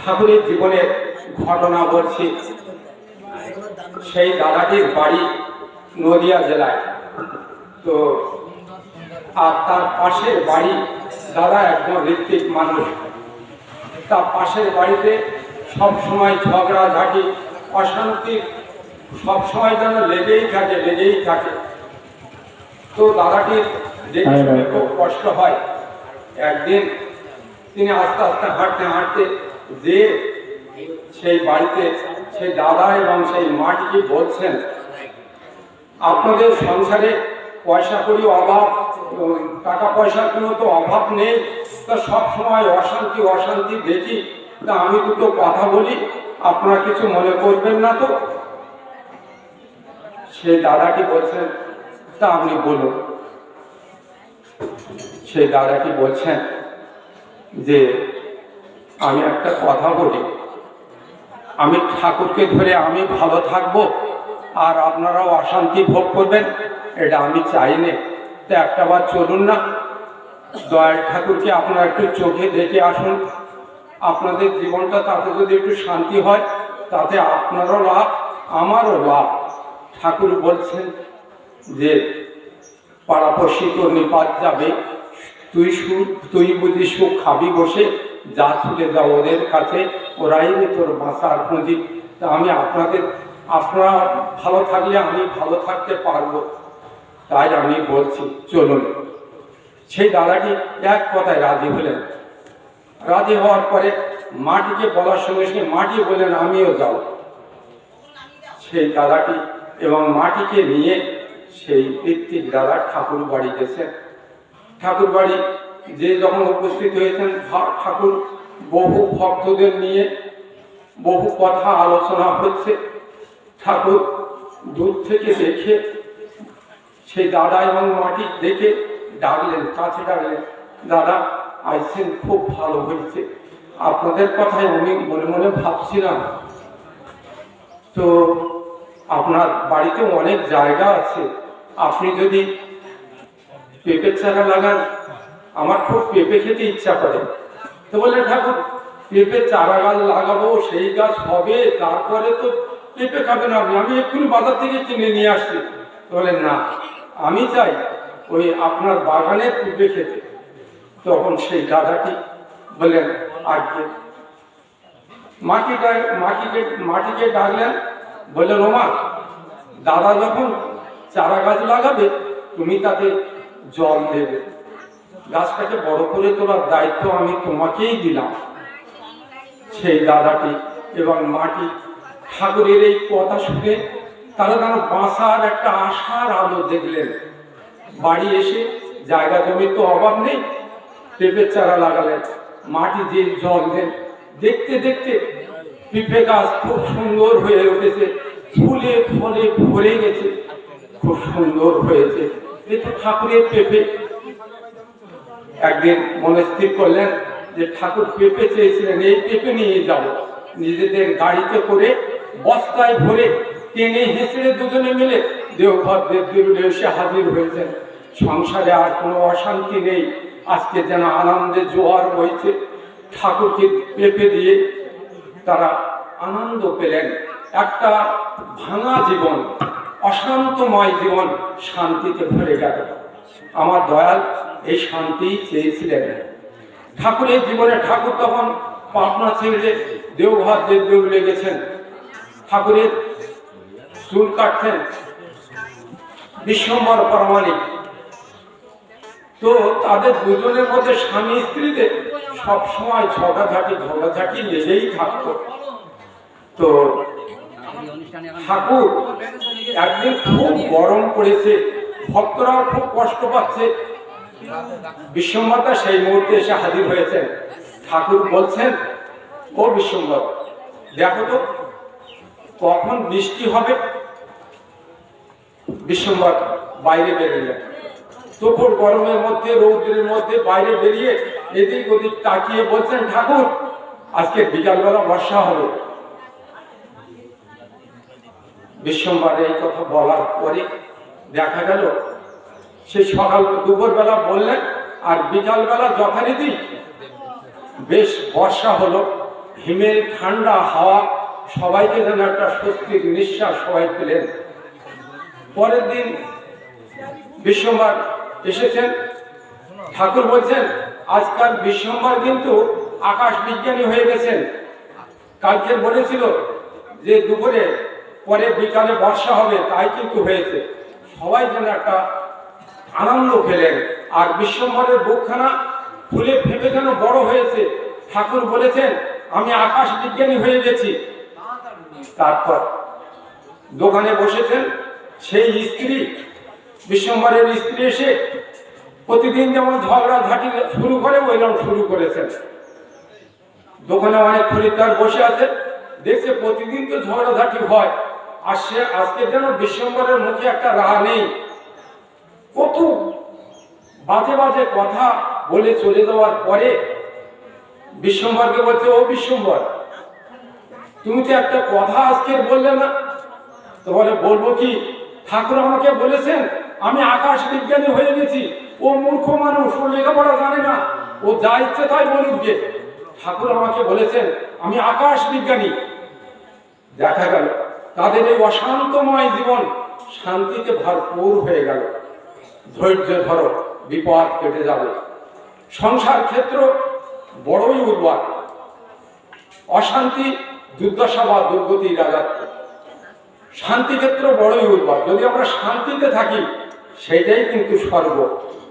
ঠাকুরের জীবনের ঘটনা বলছি। সেই দাদাটির বাড়ি নদিয়া জেলায়। তো আর তার পাশের বাড়ি দাদা একজন ঋত্বিক মানুষ। তার পাশের বাড়িতে সব সময় ঝগড়া ঝাঁটি অশান্তি সব সময় যেন লেগেই থাকে লেগেই থাকে। তো দাদাটির দেখে শুনে খুব কষ্ট হয়। একদিন তিনি আস্তে আস্তে হাঁটতে হাঁটতে যে সেই বাড়িতে সেই দাদা এবং সেই মাটিকে বলছেন, আপনাদের সংসারে পয়সা করি অভাব টাকা পয়সার কোনো তো অভাব নেই। তা সব সময় অশান্তি অশান্তি দেখি। তা আমি দুটো কথা বলি, আপনারা কিছু মনে করবেন না তো? সেই দাদাটি বলছেন, তা আপনি বলুন। সেই দাদাটি বলছেন যে আমি একটা কথা বলি। আমি ঠাকুরকে ধরে আমি ভালো থাকব আর আপনারাও অশান্তি ভোগ করবেন, এটা আমি চাই না। তো একটা বার চলুন না। দয়াল ঠাকুরকে আপনারা একটু চোখে দেখে আসুন। আপনাদের জীবনটা তাতে যদি একটু শান্তি হয়, তাতে আপনারও লাভ, আমারও লাভ। ঠাকুর বলছেন যে পাড়াপড়শি তোর নিপাত যাবে। তুই সুখ তুই বুঝি সুখ খাবি বসে। যা ছুটে যাও ওদের কাছে, ওরাই তোর বাঁচার পুঁজি তা আমি আপনাদের, আপনারা ভালো থাকলে আমি ভালো থাকতে পারব। তাই আমি বলছি, চলুন। সেই দাদাটি এক কথায় রাজি হলেন। রাজি হওয়ার পরে মাটিকে বলার সঙ্গে সঙ্গে মাটি বললেন, আমিও যাব। সেই দাদাটি এবং মাটিকে নিয়ে সেই ঋত্বিক দাদা ঠাকুর বাড়ি গেছেন। ঠাকুর বাড়ি যে যখন উপস্থিত হয়েছেন ঠাকুর, বহু ভক্তদের নিয়ে বহু কথা আলোচনা হচ্ছে। ঠাকুর দূর থেকে দেখে, সেই দাদা এবং মাটি দেখে ডাকলেন, কাছে ডাকলেন, দাদা আইসেন খুব ভালো হয়েছে। আপনাদের কথাই আমি মনে মনে ভাবছিলাম। তো আপনার বাড়িতে অনেক জায়গা আছে। আপনি যদি পেঁপের চারা লাগান আমার খুব পেঁপে খেতে ইচ্ছা করে। তো বললেন ঠাকুর, পেঁপে চারা গাছ লাগাবো, সেই গাছ হবে, তারপরে তো পেঁপে খাবেন আপনি। আমি এক্ষুনি বাজার থেকে কিনে নিয়ে আসছি। তো বললেন না, আমি চাই ওই আপনার বাগানের পেঁপে খেতে। তখন সেই দাদাটি বললেন আজকে মাটিটা মাটিকে মাটিকে ডাকলেন, বললেন ওমা দাদা যখন চারা গাছ লাগাবে, তুমি তাতে জল দেবে। গাছটাকে বড় করে তোলার দায়িত্ব আমি তোমাকেই দিলাম। সেই দাদাটি এবং মাটি ঠাকুরের এই কথা শুনে তারা যেন বাঁচার একটা আশার আলো দেখলেন। বাড়ি এসে জায়গা জমির তো অভাব নেই, পেঁপের চারা লাগালেন, মাটি দিয়ে জল দেন। দেখতে দেখতে পিঁপে গাছ খুব সুন্দর হয়ে উঠেছে, ফুলে ফলে ভরে গেছে, খুব সুন্দর হয়েছে। এ তো ঠাকুরের পেঁপে একদিন মনে স্থির করলেন যে ঠাকুর পেঁপে চেয়েছিলেন, এই পেঁপে নিয়ে যাব। নিজেদের গাড়িতে করে বস্তায় ভরে টেনে হেঁচড়ে দুজনে মিলে দেওঘর দেবদেবীর এসে হাজির হয়েছেন। সংসারে আর কোনো অশান্তি নেই। আজকে যেন আনন্দে জোয়ার বইছে। ঠাকুরকে পেঁপে দিয়ে তারা আনন্দ পেলেন। একটা ভাঙা জীবন, অশান্তময় জীবন শান্তিতে ভরে গেল। আমার দয়াল এই শান্তি চেয়েছিলেন ঠাকুরের জীবনে ঠাকুর তখন পাটনা ছেড়ে দেওঘর দেবদেব লেগেছেন। ঠাকুরের চুল কাটতেন বিশ্বম্বর প্রামাণিক। তো তাদের দুজনের মধ্যে স্বামী স্ত্রীতে সব সময় ঝগড়াঝাটি ঝগড়াঝাটি লেগেই থাকতো। তো ঠাকুর একদিন খুব গরম পড়েছে, ভক্তরাও খুব কষ্ট পাচ্ছে বিশ্বম্বরটা সেই মুহূর্তে এসে হাজির হয়েছেন। ঠাকুর বলছেন, ও বিশ্বম্বর দেখো তো, কখন বৃষ্টি হবে? বিশ্বম্বর বাইরে বেরোলেন। তুপুর গরমের মধ্যে, রৌদ্রের মধ্যে বাইরে বেরিয়ে এদিক ওদিক তাকিয়ে বলছেন, ঠাকুর, আজকে বিকালবেলা বর্ষা হবে। বিশ্বম্বরে এই কথা বলার পরে দেখা গেল সে সকাল দুপুরবেলা বললেন, আর বিকালবেলা যথারীতি? বেশ, বর্ষা হলো। হিমের ঠান্ডা হাওয়া, সবাইকে যেন একটা স্বস্তির নিঃশ্বাস সবাই পেলেন। পরের দিন বিশ্বম্বার এসেছেন। ঠাকুর বলছেন, আজকাল বিশ্বম্বার কিন্তু আকাশ বিজ্ঞানী হয়ে গেছেন। কালকে বলেছিল যে, দুপুরে, পরে বিকালে বর্ষা হবে, তাই কিন্তু হয়েছে। সবাই যেন একটা আনন্দ পেলেন আর বিশ্বম্বরের বুকখানা ফুলে ফেপে যেন বড় হয়েছে। ঠাকুর বলেছেন, আমি আকাশ বিজ্ঞানী হয়ে গেছি। তারপর দোকানে বসেছেন সেই স্ত্রী। বিশ্বম্বরের স্ত্রী এসে প্রতিদিন যেমন ঝগড়া ঝাঁটি শুরু করে, ওইরকম শুরু করেছেন। দোকানে অনেক খরিদ্দার বসে আছে। দেখছে প্রতিদিন তো ঝগড়াঝাটি হয়। আর সে আজকে যেন বিশ্বম্বরের মুখে একটা রাহ নেই। কত বাজে বাজে কথা বলে চলে যাওয়ার পরে বিশ্বম্বরকে বলছে, ও বিশ্বম্বর তুমি তো একটা কথা আজকে বললে না? তো বলে, বলব কি? ঠাকুর আমাকে বলেছেন, আমি আকাশ বিজ্ঞানী হয়ে গেছি। ও মূর্খ মানুষ, ও লেখাপড়া জানে না। ও যা ইচ্ছে তাই বলুক গে ঠাকুর আমাকে বলেছেন, আমি আকাশ বিজ্ঞানী। দেখা গেল, তাদের এই অশান্তময় জীবন শান্তিতে ভরপুর হয়ে গেল। ধৈর্য ধরো, বিপদ কেটে যাবে। সংসার ক্ষেত্র বড়ই উর্বর। অশান্তি, দুর্দশা বা দুর্গতি রাজাত্ব। শান্তিক্ষেত্র বড়ই উর্বর। যদি আমরা শান্তিতে থাকি সেটাই কিন্তু স্বর্গ।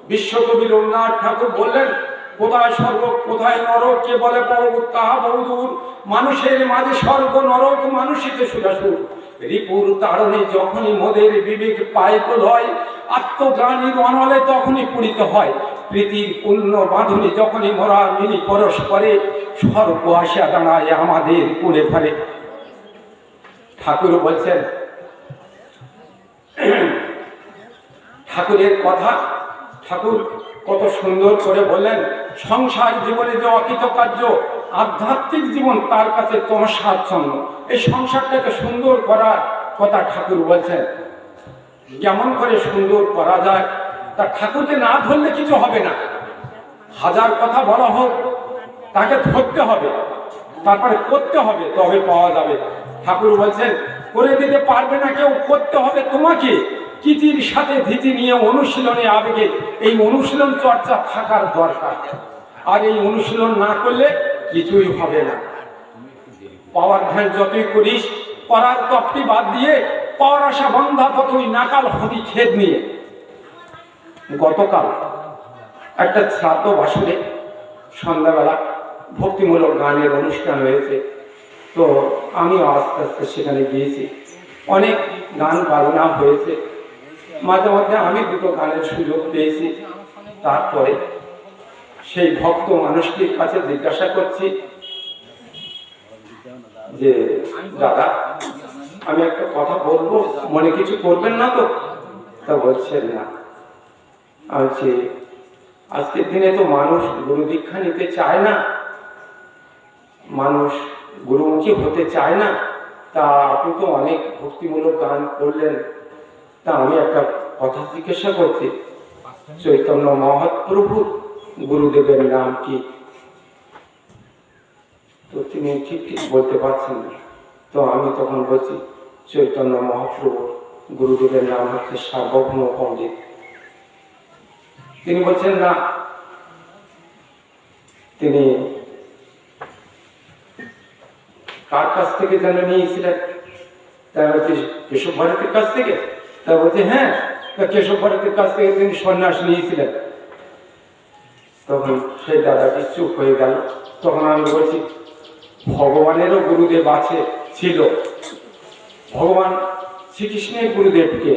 বিশ্বকবি রবীন্দ্রনাথ ঠাকুর বললেন, কোথায় স্বর্গ, কোথায় নরক? কে বলে পর্বত তাহা বহুদূর। মানুষের মাঝে স্বর্গ, নরক মানুষিতে সুরাসুর রিপুর তারণে যখনই মোদের বিবেক পায় প্রলয় আত্মজ্ঞানীর অনলে তখনই পূরিত হয়। প্রীতির পূর্ণ বাঁধনে যখনই মোরা মিলি পরস্পরে স্বর্গ আসিয়া দাঁড়ায় আমাদের কুড়ে ফেলে। ঠাকুর বলছেন, ঠাকুরের কথা, ঠাকুর কত সুন্দর করে বললেন, সংসার জীবনে যে অকৃতকার্য আধ্যাত্মিক জীবন তার কাছে তোমার স্বাচ্ছন্দ্য এই সংসারটাকে সুন্দর করার কথা ঠাকুর বলছেন। কেমন করে সুন্দর করা যায়, তা ঠাকুরকে না ধরলে কিছু হবে না। হাজার কথা বলা হোক, তাকে ধরতে হবে, তারপরে করতে হবে, তবে পাওয়া যাবে। ঠাকুর বলছেন, করে দিতে পারবে না কেউ, করতে হবে তোমাকে। কিতির সাথে ধীতি নিয়ে অনুশীলনে আবেগে এই অনুশীলন চর্চা থাকার দরকার। আর এই অনুশীলন না করলে কিছুই হবে না। পাওয়ার ধ্যান যতই করিস, করার তপটি বাদ দিয়ে পাওয়ার আশা বন্ধা ততই নাকাল হবি খেদ নিয়ে। গতকাল একটা শ্রাদ্ধ বাসরে সন্ধ্যাবেলা ভক্তিমূলক গানের অনুষ্ঠান হয়েছে। তো আমিও আস্তে আস্তে সেখানে গিয়েছি। অনেক গান বাজনা হয়েছে। মাঝে মধ্যে আমি দুটো গানের সুযোগ পেয়েছি। তারপরে সেই ভক্ত মানুষটির কাছে জিজ্ঞাসা করছি যে, দাদা, আমি একটা কথা বলব, মনে কিছু করবেন না তো? তা বলছেন না। বলছি, আজকের দিনে তো মানুষ গুরু দীক্ষা নিতে চায় না। মানুষ গুরুমুখী হতে চায় না। তা আপনি তো অনেক ভক্তিমূলক গান করলেন। তা আমি একটা কথা জিজ্ঞাসা করছি, চৈতন্য মহাপ্রভু গুরুদেবের নাম কি? তো তিনি ঠিক ঠিক বলতে পারছেন না। তো আমি তখন বলছি, চৈতন্য মহাপ্রভু, গুরুদেবের নাম হচ্ছে সার্বভৌম পণ্ডিত। তিনি বলছেন, না। তিনি কার কাছ থেকে যেন নিয়েছিলেন? তাই বলছে কেশব ভারতের কাছ থেকে? তা বলছে হ্যাঁ কেশব ভারতের কাছ থেকে তিনি সন্ন্যাস নিয়েছিলেন। তখন সেই দাদাটি চুপ হয়ে গেল। তখন আমি বলছি, ভগবানেরও গুরুদেব আছে, ছিল। ভগবান শ্রীকৃষ্ণের গুরুদেবকে।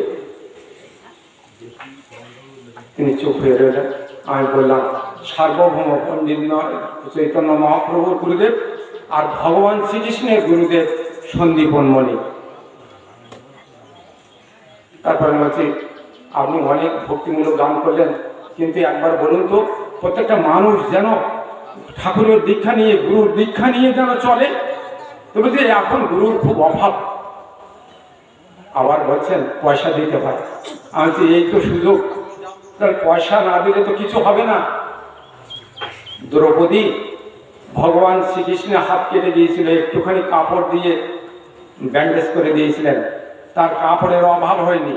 তিনি চুপ হয়ে রইলেন। আমি বললাম, সার্বভৌম পণ্ডিত চৈতন্য মহাপ্রভুর গুরুদেব আর ভগবান শ্রীকৃষ্ণের গুরুদেব সন্দীপন মণি তারপরে বলছি, আপনি অনেক ভক্তিমূলক গান করলেন, কিন্তু একবার বলুন তো প্রত্যেকটা মানুষ যেন ঠাকুরের দীক্ষা নিয়ে, গুরুর দীক্ষা নিয়ে যেন চলে। তো বলছি এখন গুরুর খুব অভাব। আবার বলছেন, পয়সা দিতে হয়। আমি বলছি, এই তো সুযোগ। তার পয়সা না দিলে তো কিছু হবে না। দ্রৌপদী ভগবান শ্রীকৃষ্ণ হাত কেটে দিয়েছিল, একটুখানি কাপড় দিয়ে ব্যান্ডেজ করে দিয়েছিলেন। তার কাপড়ের অভাব হয়নি।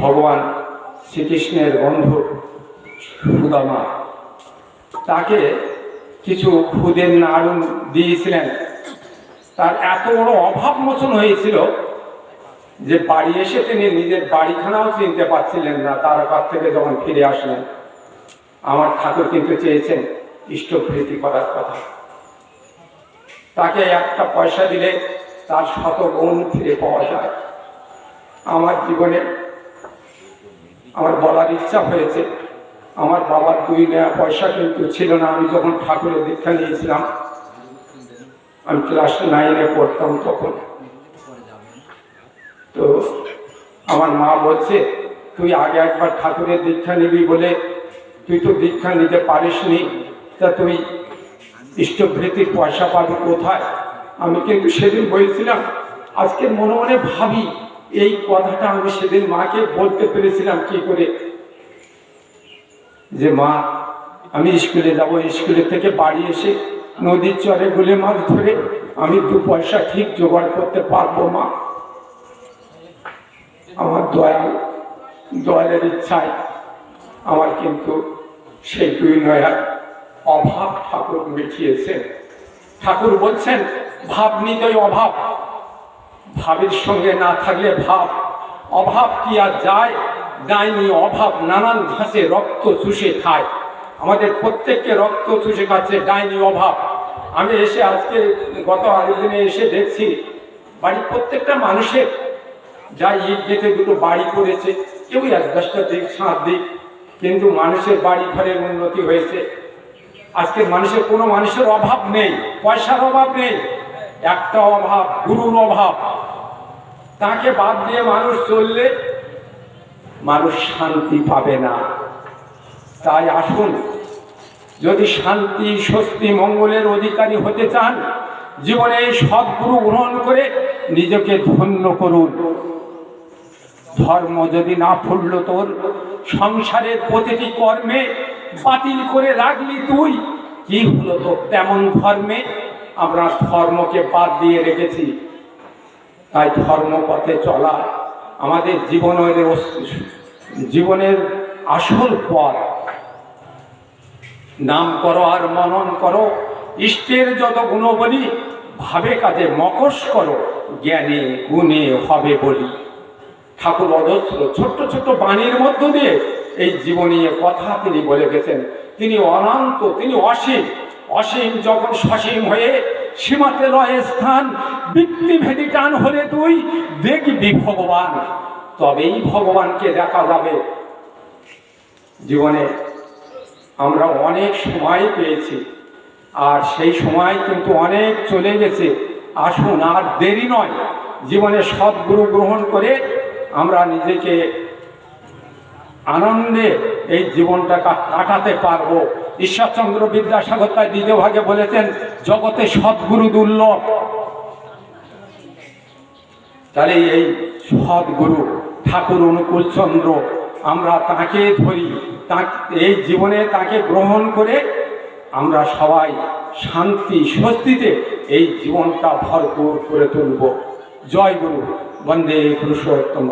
ভগবান শ্রীকৃষ্ণের বন্ধু সুদামা। তাকে কিছু খুদের নাড়ুন দিয়েছিলেন। তার এত বড় অভাব মোচন হয়েছিল যে বাড়ি এসে তিনি নিজের বাড়িখানাও চিনতে পারছিলেন না, তার কাছ থেকে যখন ফিরে আসলেন, আমার ঠাকুর কিন্তু চেয়েছেন ইষ্টপ্রীতি করার কথা। তাকে একটা পয়সা দিলে তার শত গুণ ফিরে পাওয়া যায়। আমার জীবনে আমার বলার ইচ্ছা হয়েছে। আমার বাবার দুই নেওয়া পয়সা কিন্তু ছিল না। আমি যখন ঠাকুরের দীক্ষা নিয়েছিলাম, আমি ক্লাস নাইনে পড়তাম তখন। তো আমার মা বলছে, তুই আগে একবার ঠাকুরের দীক্ষা নিবি বলে তুই তো দীক্ষা নিতে পারিস নি তা তুই ইষ্টভৃতির পয়সা পাবি কোথায়? আমি কিন্তু সেদিন বলেছিলাম, আজকে মনে মনে ভাবি এই কথাটা আমি সেদিন মাকে বলতে পেরেছিলাম কি করে? যে মা, আমি স্কুলে যাব, স্কুলে থেকে বাড়ি এসে নদীর চরে গুলে মাছ ধরে আমি দু পয়সা ঠিক জোগাড় করতে পারব, মা। আমার দয়াল, দয়ালের ইচ্ছায় আমার কিন্তু সেই দুই নয়ার অভাব ঠাকুর মিটিয়েছেন। ঠাকুর বলছেন ভাব নিতই অভাব। ভাবের সঙ্গে না থাকলে ভাব, অভাব কি আর যায়? ডাইনি অভাব নানান ঘাসে রক্ত চুষে খায়। আমাদের প্রত্যেককে রক্ত চুষে খাচ্ছে ডাইনি অভাব। আমি এসে আজকে গত আগের দিনে এসে দেখছি, বাড়ির প্রত্যেকটা মানুষের যা ইট গেতে দুটো বাড়ি করেছে কেউ এক দশটা দিক সাত দিক, কিন্তু মানুষের বাড়ি ঘরের উন্নতি হয়েছে। আজকে মানুষের, কোনো মানুষের অভাব নেই, পয়সার অভাব নেই। একটা অভাব, গুরুর অভাব। তাকে বাদ দিয়ে মানুষ চললে মানুষ শান্তি পাবে না। তাই আসুন, যদি শান্তি, স্বস্তি, মঙ্গলের অধিকারী হতে চান, জীবনে এই সদ্গুরু গ্রহণ করে নিজেকে ধন্য করুন। ধর্ম যদি না ফুলল তোর, সংসারের প্রতিটি কর্মে বাতিল করে রাখলি তুই, কি হলো তো তেমন ধর্মে? আমরা ধর্মকে বাদ দিয়ে রেখেছি। তাই ধর্মপথে চলা আমাদের জীবনের জীবনের আসল পথ। নাম করো আর মনন করো। ইষ্টের যত গুণবলী, ভাবে কাজে মকস করো। জ্ঞানে গুণে হবে বলি। ঠাকুর অজস্র ছোট্ট ছোট্ট বাণীর মধ্য দিয়ে এই জীবনীয় কথা তিনি বলে গেছেন। তিনি অনন্ত, তিনি অসীম। অসীম যখন সসীম হয়ে সীমাতে লয়ে স্থান বৃত্তিভেদী টান হলে তুই দেখবি ভগবান। তবেই ভগবানকে দেখা যাবে। জীবনে আমরা অনেক সময় পেয়েছি, আর সেই সময় কিন্তু অনেক চলে গেছে। আসুন, আর দেরি নয়। জীবনে সদ্গুরু গ্রহণ করে আমরা নিজেকে আনন্দে এই জীবনটাকে কাটাতে পারব। ঈশ্বরচন্দ্র বিদ্যাসাগর তাই দ্বিতীয় ভাগে বলেছেন, জগতে সদ্গুরু দুর্লভ। তাহলে এই সদ্গুরু, ঠাকুর অনুকূল চন্দ্র, আমরা তাকে ধরি তা এই জীবনে তাকে গ্রহণ করে আমরা সবাই শান্তি, স্বস্তিতে এই জীবনটা ভরপুর করে তুলব। জয় গুরু, বন্দে পুরুষোত্তম।